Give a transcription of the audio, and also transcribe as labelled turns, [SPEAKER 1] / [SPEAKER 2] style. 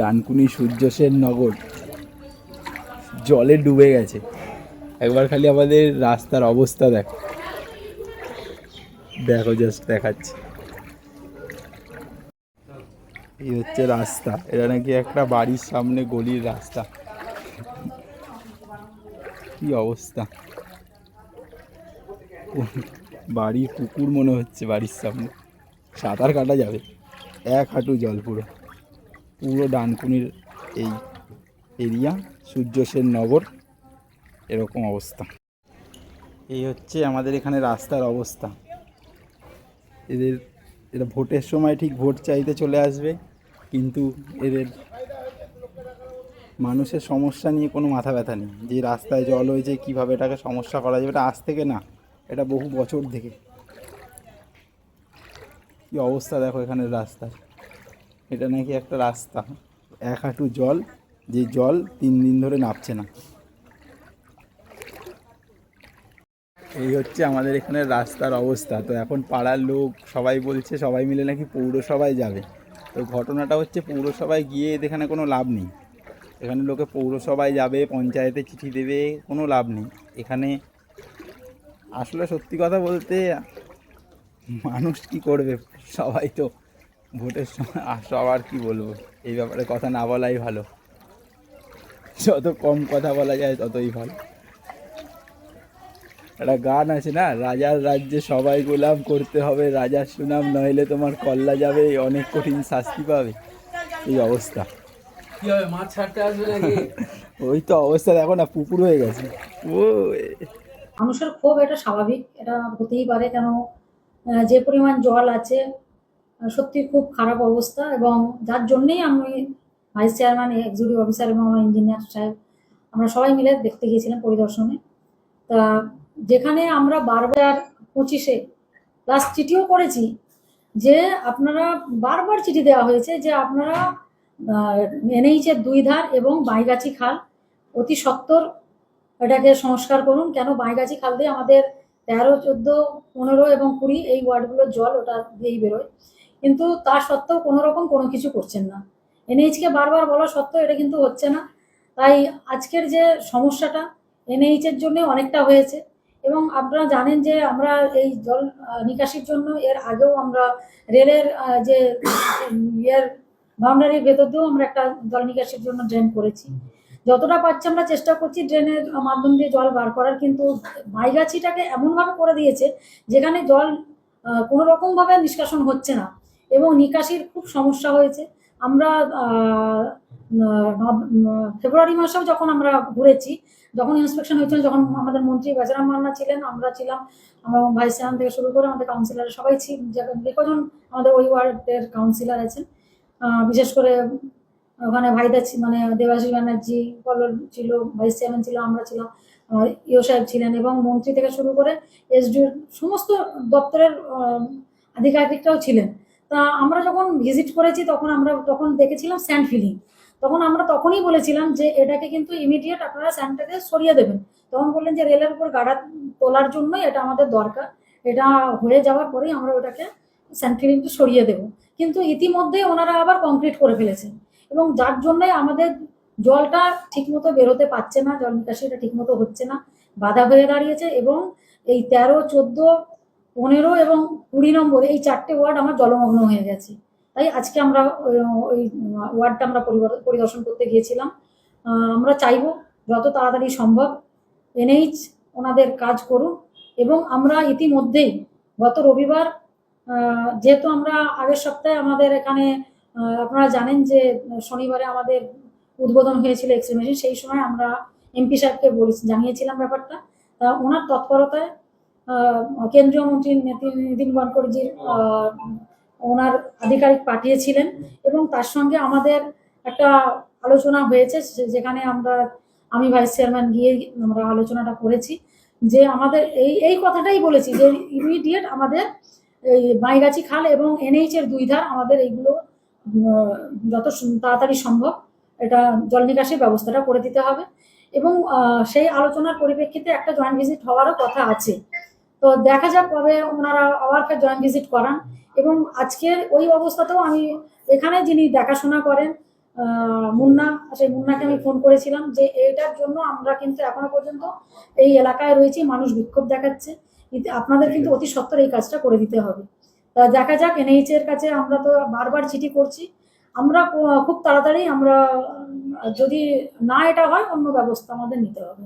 [SPEAKER 1] ডানকুনি সূর্য সেন নগর। জলে ডুবে গেছে। একবার খালি আমাদের রাস্তার অবস্থা দেখো। দেখো জাস্ট দেখাচ্ছি। এই হচ্ছে রাস্তা। এটা নাকি একটা বাড়ির সামনে গলির রাস্তা। কি অবস্থা? বাড়ির পুকুর মনে হচ্ছে বাড়ির সামনে। সাঁতার কাটা যাবে। এক হাঁটু জল পুরো। পুরো ডানকুনির এই এরিয়া, সূর্য সেন নগর, এরকম অবস্থা। এই হচ্ছে আমাদের এখানে রাস্তার অবস্থা। এদের, এরা ভোটের সময় ঠিক ভোট চাইতে চলে আসবে, কিন্তু এদের মানুষের সমস্যা নিয়ে কোনো মাথা ব্যথা নেই। যে রাস্তায় জল হয়েছে, কীভাবে এটাকে সমস্যা করা যাবে, এটা আজ থেকে না, এটা বহু বছর থেকে। কি অবস্থা দেখো এখানের রাস্তার। এটা নাকি একটা রাস্তা। এক হাঁটু জল যে জল তিন দিন ধরে নামছে না। এই হচ্ছে আমাদের এখানে রাস্তার অবস্থা। তো এখন পাড়ার লোক সবাই বলছে সবাই মিলে নাকি পৌরসভায় যাবে। তো ঘটনাটা হচ্ছে পৌরসভায় গিয়ে এখানে কোনো লাভ নেই। এখানে লোকে পৌরসভায় যাবে পঞ্চায়েতে চিঠি দেবে কোনো লাভ নেই। এখানে আসলে সত্যি কথা বলতে মানুষ কি করবে? সবাই তো ভোটের সময় আর সবার কি বলব? এই ব্যাপারে কথা না বলাই ভালো। যত কম কথা বলা যায় ততই ভালো। একটা গান আছে না রাজার রাজ্যে সবাই গোলাম করতে হবে রাজার সুনাম নইলে তোমার কল্লা যাবে অনেক কঠিন শাস্তি পাবে। এই অবস্থা।
[SPEAKER 2] কি হবে মাছ ছাড়তে আসবে নাকি?
[SPEAKER 1] ওই তো অবস্থা দেখো না পুকুর হয়ে গেছে। ও
[SPEAKER 3] মানুষের ক্ষোভ এটা স্বাভাবিক এটা হতেই পারে কেন যে পরিমাণ জল আছে সত্যি খুব খারাপ অবস্থা এবং যার জন্যেই আমি ভাইস চেয়ারম্যান এক্সিকিউটিভ অফিসার এবং আমার ইঞ্জিনিয়ার সাহেব, আমরা সবাই মিলে দেখতে গিয়েছিলাম পরিদর্শনে। তা যেখানে আমরা বারবার পঁচিশে প্লাস চিঠিও করেছি যে আপনারা বারবার চিঠি দেওয়া হয়েছে যে আপনারা এনএইচের দুই ধার এবং বাইগাছি খাল অতি সত্বর এটাকে সংস্কার করুন। কেন বাইগাছি খাল দিয়ে আমাদের তেরো, চোদ্দ, পনেরো এবং কুড়ি এই ওয়ার্ডগুলোর জল ওটা দিয়েই বেরোয়। কিন্তু তা সত্ত্বেও কোনো রকম কোনো কিছু করছেন না। এনএইচকে বারবার বলা সত্ত্বেও এটা কিন্তু হচ্ছে না। তাই আজকের যে সমস্যাটা, এনএইচের জন্য অনেকটা হয়েছে এবং আপনারা জানেন যে আমরা এই জল নিকাশির জন্য এর আগেও আমরা রেলের যে ইয়ের বাউন্ডারির ভেতর দিয়েও আমরা একটা জল নিকাশির জন্য ড্রেন করেছি। যতটা পাচ্ছি আমরা চেষ্টা করছি ড্রেনের মাধ্যম দিয়ে জল বার করার কিন্তু বাইগাছিটাকে এমনভাবে করে দিয়েছে যেখানে জল কোনো রকমভাবে নিষ্কাশন হচ্ছে না। এবং নিকাশির খুব সমস্যা হয়েছে। আমরা ফেব্রুয়ারি মাসেও যখন আমরা ঘুরেছি, যখন ইন্সপেকশন হয়েছিল, যখন আমাদের মন্ত্রী বেচারাম মান্না ছিলেন, আমরা ছিলাম, আমরা ভাইস চেয়ারম্যান থেকে শুরু করে আমাদের কাউন্সিলর সবাই কজন আমাদের ওই ওয়ার্ডের কাউন্সিলর আছেন বিশেষ করে ওখানে ভাইদা মানে দেবাশিস ব্যানার্জি ছিল, ভাইস চেয়ারম্যান ছিল, আমরা ছিলাম ইও সাহেব ছিলেন এবং মন্ত্রী থেকে শুরু করে এসডিও সমস্ত দপ্তরের আধিকারিকরাও ছিলেন। তা আমরা যখন ভিজিট করেছি, তখন আমরা তখন দেখেছিলাম স্যান্ড ফিলিং তখন আমরা তখনই বলেছিলাম যে, এটাকে কিন্তু ইমিডিয়েট আপনারা স্যান্ডটাকে সরিয়ে দেবেন। তখন বললেন যে রেলের উপর গাড়া তোলার জন্যই এটা আমাদের দরকার। এটা হয়ে যাওয়ার পরেই আমরা ওটাকে স্যান্ড ফিলিংটা সরিয়ে দেবো। কিন্তু ইতিমধ্যেই ওনারা আবার কংক্রিট করে ফেলেছেন। এবং যার জন্যে আমাদের জলটা ঠিকমতো বেরোতে পারছে না, জল নিকাশিটা ঠিকমতো হচ্ছে না। বাধা হয়ে দাঁড়িয়েছে এবং এই তেরো, চোদ্দ পনেরো এবং কুড়ি নম্বর এই চারটে ওয়ার্ড আমার জলমগ্ন হয়ে গেছে। তাই আজকে আমরা, ওই- ওয়ার্ডটা আমরা পরিদর্শন করতে গিয়েছিলাম। আমরা চাইব যত তাড়াতাড়ি সম্ভব এনএইচ ওনাদের কাজ করুন এবং আমরা ইতিমধ্যেই গত রবিবার যেহেতু আমরা আগের সপ্তাহে আমাদের এখানে আপনারা জানেন যে শনিবারে আমাদের উদ্বোধন হয়েছিল এক্স মেশিন সেই সময় আমরা এমপি সাহেবকে বলে জানিয়েছিলাম ব্যাপারটা। ওনার তৎপরতায় কেন্দ্রীয় মন্ত্রী নীতিন গডকরিজির ওনার আধিকারিক পাঠিয়েছিলেন এবং তার সঙ্গে আমাদের একটা আলোচনা হয়েছে যেখানে আমরা, আমি ভাইস চেয়ারম্যান গিয়ে আমরা আলোচনাটা করেছি, যে আমাদের এই এই কথাটাই বলেছি, যে ইমিডিয়েট আমাদের এই মাইগাছি খাল এবং এনএইচ এর দুই ধার আমাদের এইগুলো যত তাড়াতাড়ি সম্ভব এটা জল নিকাশির ব্যবস্থাটা করে দিতে হবে এবং সেই আলোচনার পরিপ্রেক্ষিতে একটা জয়েন্ট ভিজিট হওয়ারও কথা আছে। তো দেখা যাক কবে ওনারা আবার জয়েন্ট ভিজিট করান। এবং আজকের ওই অবস্থাতেও আমি এখানে যিনি দেখাশোনা করেন মুন্না, সেই মুন্নাকে আমি ফোন করেছিলাম যে এটার জন্য আমরা কিন্তু এখনও পর্যন্ত এই এলাকায় রয়েছি, মানুষ বিক্ষোভ দেখাচ্ছে। আপনাদের কিন্তু অতি সত্বর এই কাজটা করে দিতে হবে। তা দেখা যাক, এনএইচ এর কাছে আমরা তো বারবার চিঠি করছি। আমরা খুব তাড়াতাড়ি আমরা, যদি না এটা হয়, অন্য ব্যবস্থা আমাদের নিতে হবে।